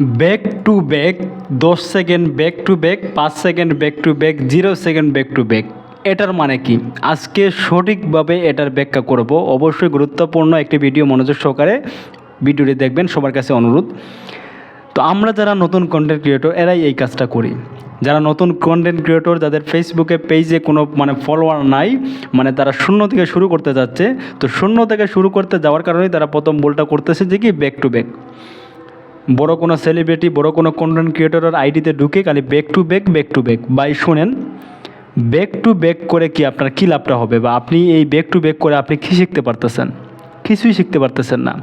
Back to back দশ second back to back পাঁচ second back to back zero second back to back এটার মানে কি? আজকে সঠিকভাবে এটার ব্যাখ্যা করব। অবশ্যই গুরুত্বপূর্ণ একটি ভিডিও মনোযোগ সহকারে ভিডিওটি দেখবেন, সবার কাছে অনুরোধ। তো আমরা যারা নতুন কন্টেন্ট ক্রিয়েটর এরাই এই কাজটা করি। যারা নতুন কন্টেন্ট ক্রিয়েটর যাদের ফেসবুকে পেজে কোনো মানে ফলোয়ার নাই মানে তারা শূন্য থেকে শুরু করতে যাচ্ছে, তো শূন্য থেকে শুরু করতে যাওয়ার কারণেই তারা প্রথম বলটা করতেছে যে কি? ব্যাক টু ব্যাক বড় কোনো সেলিব্রিটি বড় কোনো কন্টেন্ট ক্রিয়েটরের আইডিতে ঢুকে খালি back to back back to back by শোনেন ব্যাক টু ব্যাক করে কি আপনার কী লাভটা হবে বা আপনি এই ব্যাক টু ব্যাক করে আপনি কী শিখতে পারতেছেন? কিছুই শিখতে পারতেছেন না।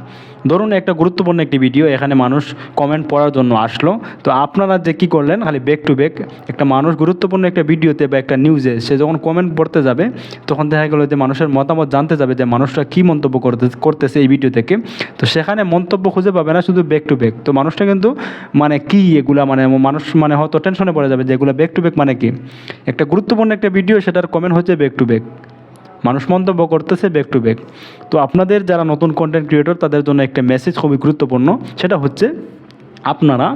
ধরুন একটা গুরুত্বপূর্ণ একটি ভিডিও এখানে মানুষ কমেন্ট পড়ার জন্য আসলো। তো আপনারা যে কী করলেন, খালি ব্যাক টু ব্যাক একটা মানুষ গুরুত্বপূর্ণ একটা ভিডিওতে বা একটা নিউজে সে যখন কমেন্ট পড়তে যাবে, তখন দেখা গেলো যে মানুষের মতামত জানতে যাবে যে মানুষটা কী মন্তব্য করতে, করতেছে এই ভিডিও থেকে। তো সেখানে মন্তব্য খুঁজে পাবে না, শুধু ব্যাক টু ব্যাক তো মানুষটা কিন্তু মানে কি এগুলা মানে মানুষ মানে হয়তো টেনশনে পড়ে যাবে যে এগুলো ব্যাক টু ব্যাক মানে কি? একটা গুরুত্বপূর্ণ একটা ভিডিও সেটার কমেন্ট হচ্ছে ব্যাক টু ব্যাক মানুষ মন্তব্য করতেছে ব্যাক টু ব্যাক তো আপনাদের যারা নতুন কন্টেন্ট ক্রিয়েটর তাদের জন্য একটা মেসেজ খুবই গুরুত্বপূর্ণ, সেটা হচ্ছে, আপনারা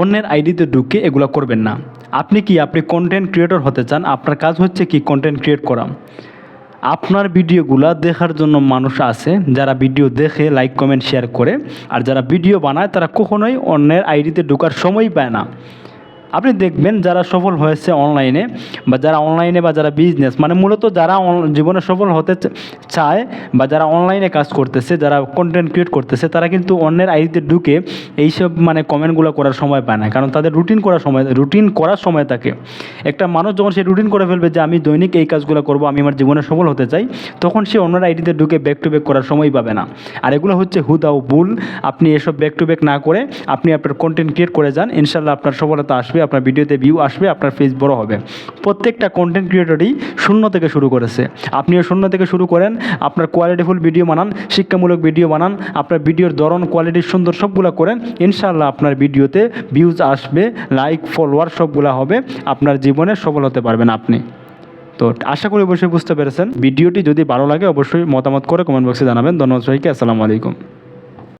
অন্যের আইডিতে ঢুকে এগুলো করবেন না। আপনি কি, আপনি কন্টেন্ট ক্রিয়েটর হতে চান, আপনার কাজ হচ্ছে কি কন্টেন্ট ক্রিয়েট করা। আপনার ভিডিওগুলা দেখার জন্য মানুষ আছে, যারা ভিডিও দেখে লাইক কমেন্ট শেয়ার করে, আর যারা ভিডিও বানায়, তারা কখনোই অন্যের আইডিতে ঢোকার সময় পায় না। আপনি দেখবেন যারা সফল হয়েছে অনলাইনে বা যারা অনলাইনে বা যারা বিজনেস মানে মূলত যারা জীবনে সফল হতে চায় বা যারা অনলাইনে কাজ করতেছে, যারা কন্টেন্ট ক্রিয়েট করতেছে, তারা কিন্তু অন্যের আইডিতে ঢুকে এইসব মানে কমেন্টগুলো করার সময় পায় না। কারণ তাদের রুটিন করার সময় রুটিন করার সময় থাকে। একটা মানুষ যখন সে রুটিন করে ফেলবে যে, আমি দৈনিক এই কাজগুলো করব, আমি আমার জীবনে সফল হতে চাই, তখন সে অন্যের আইডিতে ঢুকে ব্যাক টু ব্যাক করার সময় পাবে না। আর এগুলো হচ্ছে হুদাও ভুল আপনি এসব ব্যাক টু ব্যাক না করে আপনি আপনার কন্টেন্ট ক্রিয়েট করে যান ইনশাল্লাহ আপনার সফলতা আসবে। আপনার ভিডিওতে ভিউ আসবে, আপনার ফেস বড় হবে। প্রত্যেকটা কন্টেন্ট ক্রিয়েটরই শূন্য থেকে শুরু করেছে। আপনিও শূন্য থেকে শুরু করেন, আপনার কোয়ালিটিফুল ভিডিও বানান, শিক্ষামূলক ভিডিও বানান, আপনার ভিডিওর ধরন কোয়ালিটি সুন্দর সবগুলো করেন ইনশাল্লাহ আপনার ভিডিওতে ভিউজ আসবে লাইক ফলোয়ার সবগুলো হবে, আপনার জীবনে সফল হতে পারবেন আপনি। তো আশা করি অবশ্যই বুঝতে পেরেছেন। ভিডিওটি যদি ভালো লাগে অবশ্যই মতামত করে কমেন্ট বক্সে জানাবেন। ধন্যবাদ সবাইকে, আসসালামু আলাইকুম।